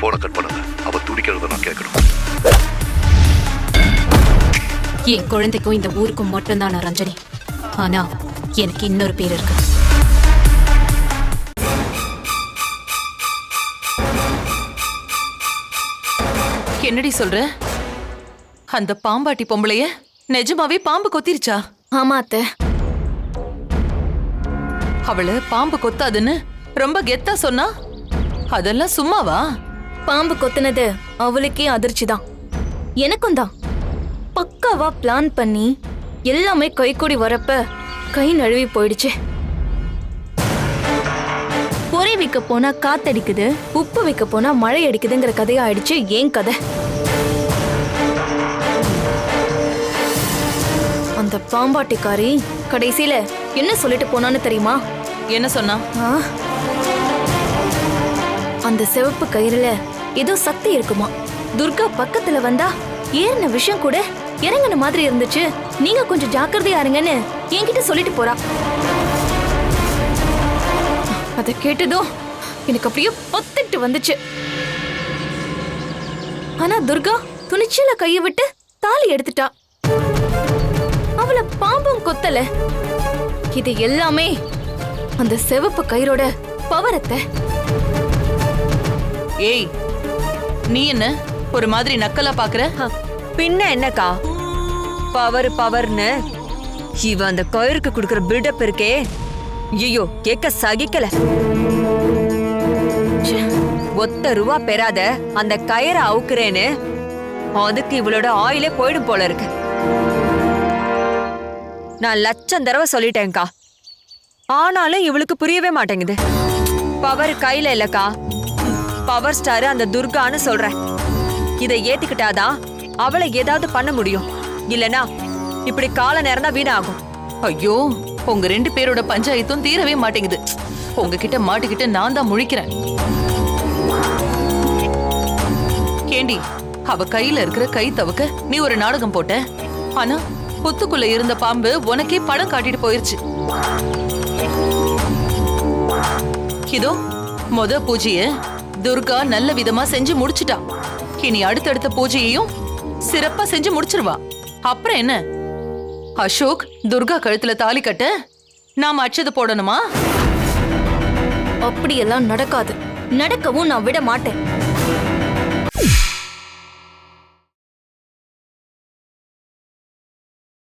போனை கட் பண்ணுங்க. அவ துடிக்கிறத நான் கேட்கணும் என் குழந்தைக்கும் இந்த ஊருக்கும் மட்டும்தான் நான் ரஞ்சனி. ஆனா எனக்கு இன்னொரு பேர் இருக்கு. என்னடி சொல்ற? அந்த பாம்பாட்டி பொம்பளைய நிஜமாவே பாம்பு கொத்திருச்சா? ஆமா அத்தை. அவள பாம்பு கொத்தாதுன்னு ரொம்ப கெத்தா சொன்னா? அதெல்லாம் சும்மாவா? பாம்பு கொத்துனது அவளுக்கே அதிர்ச்சி தான் எனக்கும் தான். பக்காவா பிளான் பண்ணி எல்லாமே கைக்கூடி வரப்ப கை நழுவி போயிடுச்சு. பொறி வைக்க போனா காத்தடிக்குது உப்பு வைக்க போனா மழை அடிக்குதுங்கிற கதையா ஆயிடுச்சு ஏன் கதை? அந்த பாம்பாட்டிக்காரி கடைசியில என்ன சொல்லிட்டு போனான்னு தெரியுமா? என்ன சொன்னா? அந்த சிவப்பு கயிறுல ஏதோ சக்தி இருக்குமா? துர்கா பக்கத்துல வந்தா ஏறின விஷயம் கூட இறங்கின மாதிரி இருந்துச்சு. நீங்க கொஞ்சம் ஜாக்கிரதையா இருங்கன்னு என்கிட்ட சொல்லிட்டு போறா. அத கேட்டதும் எனக்கு அப்படியே பத்திட்டு வந்துச்சு. ஆனா துர்கா துணிச்சல கைய விட்டு தாலி எடுத்துட்டா. அவள பாம்பும் கொத்தல. இது எல்லாமே அந்த சிவப்பு கயிறோட பவரத்தை. ஏய் நீ என்ன? ஒரு மாதிரி நக்கலா பாக்குற? பின்ன என்னக்கா? பவர் பவர்னு. இவ அந்த கயிறுக்கு குடுக்கற பில்டப் இருக்கே. ஐயோ கேட்க சகிக்கல. ஒத்த ரூபா பெறாத அந்த கயிறை அவுக்குறேன்னு. அதுக்கு இவளோட ஆயிலே போயிடும் போல இருக்கு. நான் லட்சம் தடவை சொல்லிட்டேன்க்கா. ஆனாலும் இவளுக்கு புரியவே மாட்டேங்குது. பவர் கையில இல்லக்கா. பவர் ஸ்டார் அந்த துர்கான்னு சொல்றேன். இதை ஏத்துக்கிட்டாதான் அவளை ஏதாவது பண்ண முடியும். இல்லனா இப்படி கால நேரம் தான் வீணாகும். ஐயோ உங்க ரெண்டு பேரோட பஞ்சாயத்தும் தீரவே மாட்டேங்குது. உங்ககிட்ட மாட்டிக்கிட்டு நான் தான் முழிக்கிறேன். கேண்டி அவ கையில இருக்கிற கை தவக்க நீ ஒரு நாடகம் போட்ட? ஆனா புத்துக்குள்ள இருந்த பாம்பு உனக்கே படம் காட்டிட்டு போயிருச்சு. இதோ முத பூஜைய துர்கா நல்ல விதமா செஞ்சு முடிச்சிட்டா. இனி அடுத்தடுத்த பூஜையையும் சிறப்பா செஞ்சு முடிச்சிருவா. அப்புறம் என்ன? அசோக் துர்கா கழுத்துல தாலி கட்ட. நாம அச்சது போடணுமா? அப்படியெல்லாம் நடக்காது. நடக்கவும் நான் விட மாட்டேன்.